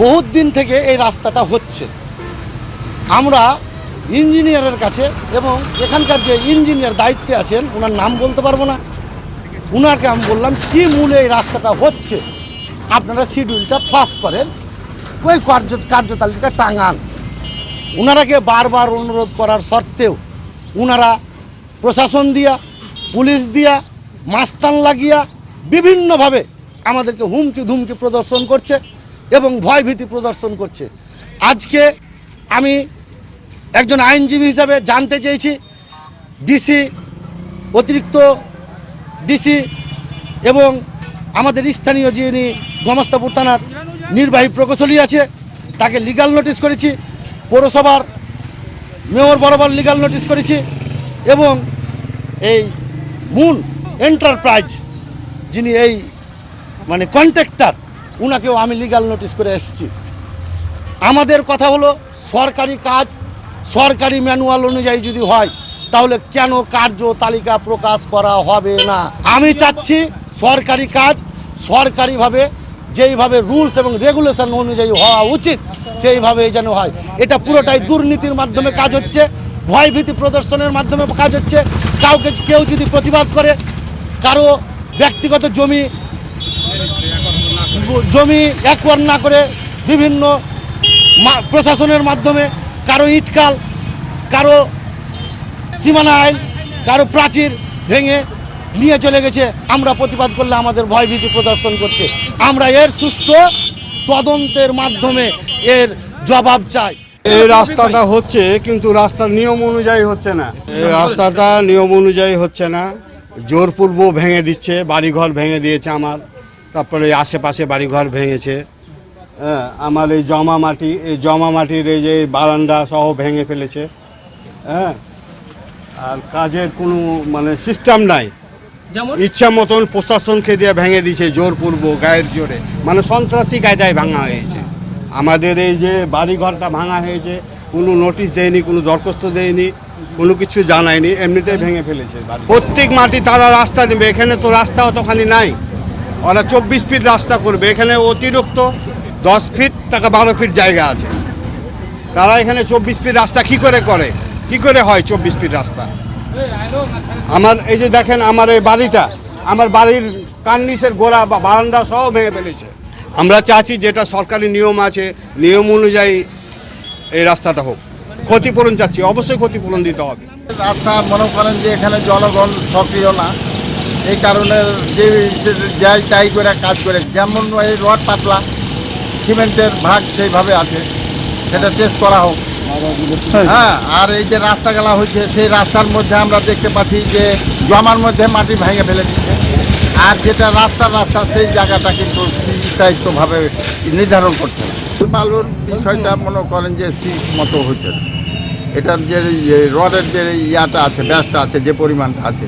বহুত দিন থেকে এই রাস্তাটা হচ্ছে। আমরা ইঞ্জিনিয়ারের কাছে এবং এখানকার যে ইঞ্জিনিয়ার দায়িত্বে আছেন ওনার নাম বলতে পারব না। উনাকে আমি বললাম, কি মূলে এই রাস্তাটা হচ্ছে? আপনারা শিডিউলটা পাস করেন। ওই কার্য কার্যতালিকা টাঙান। ওনারাকে বারবার অনুরোধ করার সত্ত্বেও ওনারা প্রশাসন দিয়া, পুলিশ দিয়া মাস্তান লাগিয়া, বিভিন্নভাবে আমাদেরকে হুমকি ধুমকি প্রদর্শন করছে। এবং ভয়ভীতি প্রদর্শন করছে। আজকে আমি একজন আইনজীবী হিসাবে জানতে চেয়েছি ডিসি অতিরিক্ত ডিসি এবং আমাদের স্থানীয় যিনি গমস্তাপুর থানার নির্বাহী প্রকৌশলী আছে, তাকে লিগাল নোটিশ করেছি, পৌরসভার মেয়র বরাবর লিগাল নোটিশ করেছি এবং এই মুন এন্টারপ্রাইজ যিনি এই মানে কন্ট্রাক্টর উনাকেও আমি লিগাল নোটিশ করে এসেছি। আমাদের কথা হলো, সরকারি কাজ, সরকারি ম্যানুয়াল অনুযায়ী যদি হয়, তাহলে কেন কার্য তালিকা প্রকাশ করা হবে না? আমি চাচ্ছি সরকারি কাজ, সরকারিভাবে যেইভাবে রুলস এবং রেগুলেশন অনুযায়ী হওয়া উচিত সেইভাবে যেন হয়। এটা পুরোটাই দুর্নীতির মাধ্যমে কাজ হচ্ছে, ভয়ভীতি প্রদর্শনের মাধ্যমে কাজ হচ্ছে। কাউকে, কেউ যদি প্রতিবাদ করে, কারও ব্যক্তিগত জমি জমি একবার না করে বিভিন্ন প্রশাসনের মাধ্যমে, কারও ইটকাল, কারও সীমানা আইন, কারও প্রাচীর ভেঙে নিয়ে চলে গেছে। আমরা প্রতিবাদ করলে আমাদের ভয়ভীতি প্রদর্শন করছে। আমরা এর সুষ্ঠু তদন্তের মাধ্যমে এর জবাব চাই। এই রাস্তাটা হচ্ছে, কিন্তু রাস্তার নিয়ম অনুযায়ী হচ্ছে না। এই রাস্তাটা নিয়ম অনুযায়ী হচ্ছে না। জোরপূর্ব ভেঙে দিচ্ছে, বাড়িঘর ভেঙে দিয়েছে আমার। তারপরে আশেপাশে বাড়িঘর ভেঙেছে। হ্যাঁ আমার এই জমা মাটি এই জমা মাটির এই যে বারান্দা সহ ভেঙে ফেলেছে। হ্যাঁ আর কাজের কোনো মানে সিস্টেম নাই। যেমন? ইচ্ছা মতন প্রশাসনকে দিয়ে ভেঙে দিয়েছে জোরপূর্ব গায়ের জোরে। মানে সন্ত্রাসী কায়দায় ভাঙা হয়েছে। আমাদের এই যে বাড়িঘরটা ভাঙা হয়েছে কোনো নোটিশ দেয়নি কোনো দরখাস্ত দেয়নি কোনো কিছু জানায়নি এমনিতেই ভেঙে ফেলেছে। প্রত্যেক মাটি তারা রাস্তা নেবে এখানে তো রাস্তা অতখানি নাই। ওরা চব্বিশ ফিট রাস্তা করবে। এখানে অতিরিক্ত দশ ফিট টাকা বারো ফিট জায়গা আছে। তারা এখানে চব্বিশ ফিট রাস্তা কি করে করে? কি করে হয় চব্বিশ ফিট রাস্তা? আমার, এই যে দেখেন আমার এই বাড়িটা, আমার বাড়ির কার্নিসের গোড়া বা বারান্দা সহ ভেঙে ফেলেছে। আমরা চাচ্ছি যেটা সরকারি নিয়ম আছে, নিয়ম অনুযায়ী এই রাস্তাটা হোক। ক্ষতিপূরণ চাচ্ছি, অবশ্যই ক্ষতিপূরণ দিতে হবে। রাস্তা মনে করেন যে এখানে জনগণ সক্রিয় না। এই কারণে যে যাই তাই করে কাজ করে, যেমন এই রড পাতলা, সিমেন্টের ভাগ সেইভাবে আছে, সেটা টেস্ট করা হোক। হ্যাঁ আর এই যে রাস্তাগুলা হয়েছে, সেই রাস্তার মধ্যে আমরা দেখতে পাচ্ছি যে জমার মধ্যে মাটি ভেঙে ফেলে দিচ্ছে আর যেটা রাস্তার রাস্তা, সেই জায়গাটা কিন্তু বিস্তারিতভাবে নির্ধারণ করছে না বালুর বিষয়টা মনে করেন যে ঠিক মতো হচ্ছে এটার যে রডের যে ইয়াটা আছে, ব্যাসটা আছে, যে পরিমাণটা আছে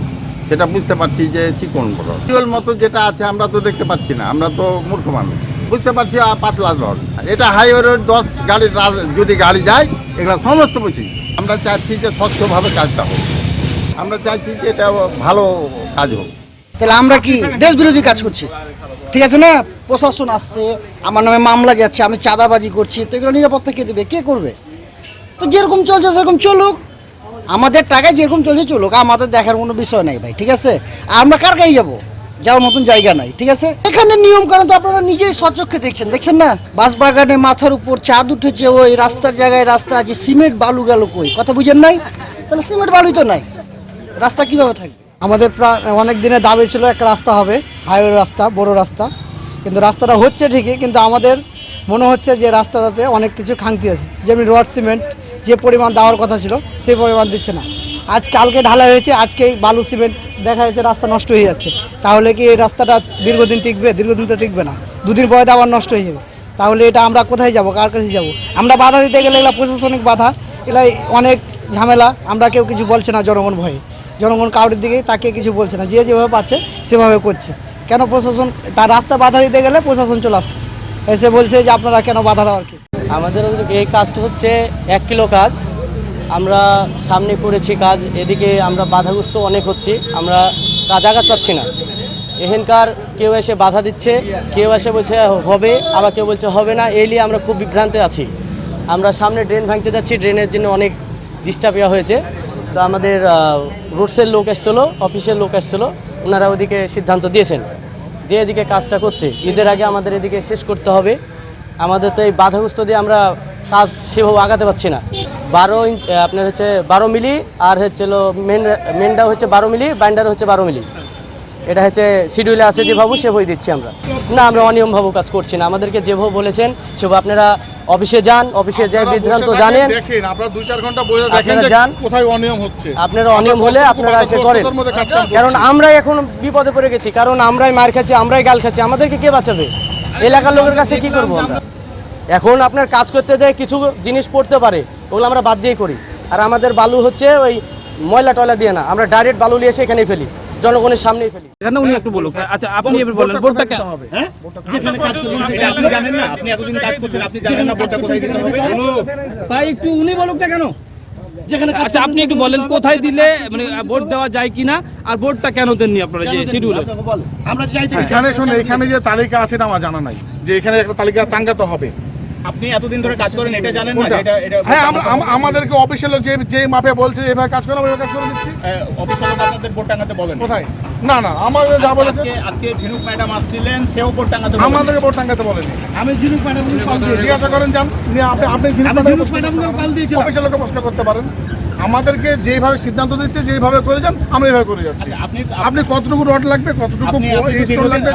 সেটা বুঝতে পারছি যে চিকন টিউল মতো যেটা আছে, আমরা তো দেখতে পাচ্ছি না, আমরা তো মূর্খ মানুষ। বুঝতে পারছি পাতলা রড এটা হাইওয়ে রোড দশ গাড়ির রা- যদি গাড়ি যায়, এগুলো সমস্ত বুঝি আমরা চাচ্ছি যে স্বচ্ছভাবে কাজটা হোক। আমরা চাচ্ছি যে এটা ভালো কাজ হোক। তাহলে আমরা কি দেশ বিরোধী কাজ করছি? ঠিক আছে না? প্রশাসন আসছে, আমার নামে মামলা যাচ্ছে, আমি চাঁদাবাজি করছি, তো এগুলো নিরাপত্তা কে দেবে? কে করবে? তো যেরকম চলছে সেরকম চলুক। আমাদের টাকায় যেরকম চলছে চলুক, আমাদের দেখার কোনো বিষয় নাই ভাই, ঠিক আছে? আমরা কার কাছে যাব? যাওয়ার মতন জায়গা নাই, ঠিক আছে? এখানে নিয়ম কারণ তো আপনারা নিজেই সচক্ষে দেখছেন দেখছেন না? বাস বাগানে মাথার উপর চাঁদ উঠেছে ওই রাস্তার জায়গায় রাস্তা আছে সিমেন্ট বালু গেল কই? কথা বুঝেন নাই? তাহলে সিমেন্ট বালুই তো নাই। রাস্তা কীভাবে থাকবে? আমাদের অনেক দিনের দাবি ছিল একটা রাস্তা হবে, হাইওয়ে রাস্তা, বড় রাস্তা। কিন্তু রাস্তাটা হচ্ছে ঠিকই, কিন্তু আমাদের মনে হচ্ছে যে রাস্তাটাতে অনেক কিছু খাংতি আছে। যেমনি রড সিমেন্ট যে পরিমাণ দেওয়ার কথা ছিল সেই পরিমাণ দিচ্ছে না। আজ কালকে ঢালা হয়েছে আজকে বালু সিমেন্ট দেখা যাচ্ছে রাস্তা নষ্ট হয়ে যাচ্ছে। তাহলে কি এই রাস্তাটা দীর্ঘদিন টিকবে? দীর্ঘদিন তো টিকবে না। দুদিন পরে আবার নষ্ট হয়ে যাবে। তাহলে এটা আমরা কোথায় যাব? কার কাছে যাব? আমরা বাধা দিতে গেলে এগুলো প্রশাসনিক বাধা। এগুলো অনেক ঝামেলা। আমরা কেউ কিছু বলছে না জনগণ ভয়ে। জনগণ কাউরির দিকেই তাকে কিছু বলছে না। যে যেভাবে পাচ্ছে সেভাবে করছে। কেন প্রশাসন তার রাস্তা বাধা দিতে গেলে প্রশাসন চলে আসছে। এসে বলছে যে আপনারা কেন বাধা দেওয়ার কি? আমাদের এই কাজটা হচ্ছে এক কিলো কাজ। আমরা সামনে করেছি কাজ, এদিকে আমরা বাধাগ্রস্ত অনেক হচ্ছি। আমরা কাজ আঘাত পাচ্ছি না। এখানকার কেউ এসে বাধা দিচ্ছে, কেউ এসে বলছে, হবে। আবার কেউ বলছে, হবে না। এই নিয়ে আমরা খুব বিভ্রান্তে আছি। আমরা সামনে ড্রেন ভাঙতে যাচ্ছি, ড্রেনের জন্য অনেক ডিস্টার্ব হয়েছে। তো আমাদের রুটসের লোক এসছিলো, অফিসের লোক এসছিলো, ওনারা ওদিকে সিদ্ধান্ত দিয়েছেন দিয়ে এদিকে কাজটা করতে। ঈদের আগে আমাদের এদিকে শেষ করতে হবে। আমাদের তো এই বাধাগ্রস্ত দিয়ে আমরা কাজ সেভাবে আগাতে পারছি না। বারো ইঞ্চ আপনার হচ্ছে বারো মিলি আর হচ্ছে মেন মেনটাও হচ্ছে বারো মিলি বাইন্ডার হচ্ছে বারো মিলি। এটা হচ্ছে শিডিউলে আছে যেভাবে সেভাবে দিচ্ছি আমরা। না আমরা অনিয়মভাবে কাজ করছি না। আমাদেরকে যেভাবে বলেছেন সেভাবে আপনারা অফিসে যান অফিসে যে বিভ্রান্ত জানেন। আপনারা যান। কোথায় অনিয়ম হচ্ছে। আপনারা অনিয়ম হলে আপনারা এসে করেন। কারণ। আমরাই এখন বিপদে পড়ে গেছি। কারণ আমরাই মার খাচ্ছি আমরাই গাল খাচ্ছি। আমাদেরকে কে বাঁচাবে? এলাকার লোকের কাছে কি করব আমরা? এখন আপনার কাজ করতে যায় কিছু জিনিস পড়তে পারে ওগুলো আমরা বাদ দিয়েই করি। আর আমাদের বালু হচ্ছে ওই ময়লা টয়লা দিয়ে না আমরা ডাইরেক্ট বালু নিয়ে এসে এখানেই ফেলি জনগণের সামনেই ফেলি। এখানে উনি একটু বলুন। আচ্ছা আপনি এবার বলেন বোর্ডটা কেন তাই একটু উনি বলুক না কেন? আচ্ছা আপনি একটু বলেন কোথায় দিলে মানে ভোট দেওয়া যায় কিনা আর ভোটটা কেন দেননি আপনারা যে শিডিউলে এখানে শুনে এখানে যে তালিকা আছে এটা আমার জানা নাই। যে এখানে একটা তালিকা টাঙ্গাতে হবে আপনি এতদিন ধরে কাজ করেন এটা জানেন না এটা এটা হ্যাঁ আমাদেরকে অফিসের লোক যে যে মাপে বলছে এভাবে কাজ করে আমরা এভাবে কাজ করে দিচ্ছি। অফিসে আপনাদের বোর্ড টাঙাতে বলেন। কোথায়? না না আমাদের যা বলেছে আজকে ঝিনুক ম্যাডাম আসছিলেন সেও বোর্ড টাঙাতে বলেন। আমাদেরকে বোর্ড টাঙ্গাতে বলেনি। আমি ঝিনুক ম্যাডাম জিজ্ঞাসা করেন যান আপনি আপনি ঝিনুক ম্যাডামকে অফিসের লোককে প্রশ্ন করতে পারেন। আমাদেরকে যেভাবে সিদ্ধান্ত দিচ্ছে যেভাবে করে যান আমরা এইভাবে করে যাচ্ছি। আচ্ছা, আপনি আপনি কতটুকু রড লাগবে কতটুকু লাগবে?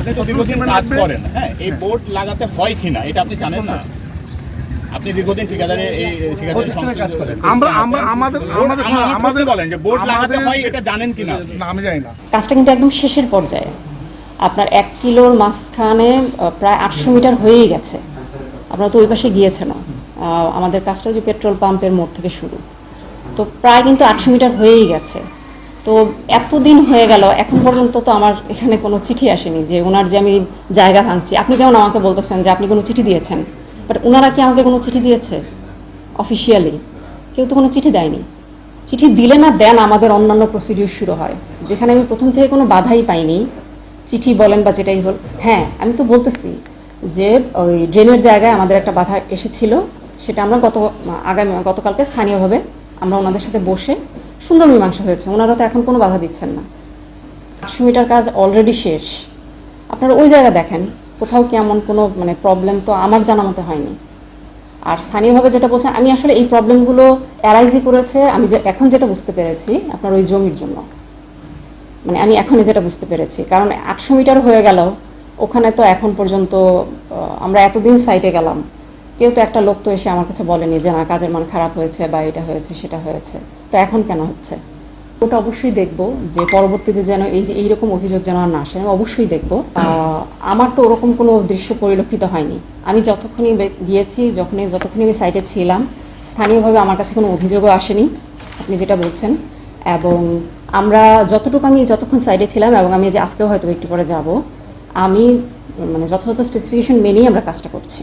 করেন। হ্যাঁ এই বোর্ড লাগাতে হয় কিনা এটা আপনি জানেন না। আপনি দীর্ঘদিন ঠিকাদারে এই ঠিকাদারের সংশ্লিষ্ট- আমরা আমরা আমাদের আমাদের আমাদের আমাদের বলেন যে বোর্ড লাগাতে হয় এটা জানেন কিনা? না আমি জানি না। কাজটা কিন্তু একদম শেষের পর্যায়ে। আপনার এক কিলোর মাঝখানে প্রায় আটশো মিটার হয়েই গেছে। আপনারা তো ওই পাশে গিয়েছেন আমাদের কাজটা যে পেট্রোল পাম্পের মোড় থেকে শুরু। তো প্রায় কিন্তু আটশো মিটার হয়েই গেছে। তো এতদিন হয়ে গেল এখন পর্যন্ত তো আমার এখানে কোনো চিঠি আসেনি যে ওনার যে আমি জায়গা ভাঙছি। আপনি যেমন আমাকে বলতেছেন যে আপনি কোনো চিঠি দিয়েছেন। বাট ওনারা কি আমাকে কোনো চিঠি দিয়েছে? অফিসিয়ালি কেউ তো কোনো চিঠি দেয়নি। চিঠি দিলে না, দেন আমাদের অন্যান্য প্রসিডিউর শুরু হয়। যেখানে আমি প্রথম থেকে কোনো বাধাই পাইনি। চিঠি বলেন বা যেটাই বল হ্যাঁ আমি তো বলতেছি যে, ওই ড্রেনের জায়গায় আমাদের একটা বাধা এসেছিল। সেটা আমরা গত, আগামী, গতকালকে স্থানীয়ভাবে আমরা ওনাদের সাথে বসে সুন্দর মীমাংসা হয়েছে। ওনারা তো এখন কোনো বাধা দিচ্ছেন না। আটশো মিটার কাজ অলরেডি শেষ। আপনারা ওই জায়গা দেখেন। কোথাও কি এমন কোনো মানে প্রবলেম তো আমার জানা মতে হয়নি। আর স্থানীয়ভাবে যেটা বলছেন আমি আসলে এই প্রবলেমগুলো অ্যারাইজই করেছে, আমি যে, এখন যেটা বুঝতে পেরেছি, আপনার ওই জমির জন্য। মানে আমি এখনই যেটা বুঝতে পেরেছি, কারণ আটশো মিটার হয়ে গেল, ওখানে তো এখন পর্যন্ত আমরা এতদিন সাইটে গেলাম। কেউ তো একটা লোক তো এসে আমার কাছে বলেনি যে, না, কাজের মান খারাপ হয়েছে বা এটা হয়েছে, সেটা হয়েছে। তো এখন কেন হচ্ছে? ওটা অবশ্যই দেখব যে পরবর্তীতে যেন এই যে এইরকম অভিযোগ যেন আর না আসে, আমি অবশ্যই দেখব। আমার তো ওরকম কোনো দৃশ্য পরিলক্ষিত হয়নি। আমি যতক্ষণই গিয়েছি, যখনই, যতক্ষণই আমি সাইটে ছিলাম, স্থানীয়ভাবে আমার কাছে কোনো অভিযোগও আসেনি, আপনি যেটা বলছেন। এবং আমরা যতটুকু আমি যতক্ষণ সাইডে ছিলাম এবং আমি যে আজকেও হয়তো একটু পরে যাব, আমি মানে যথাযথ স্পেসিফিকেশন মেনেই আমরা কাজটা করছি।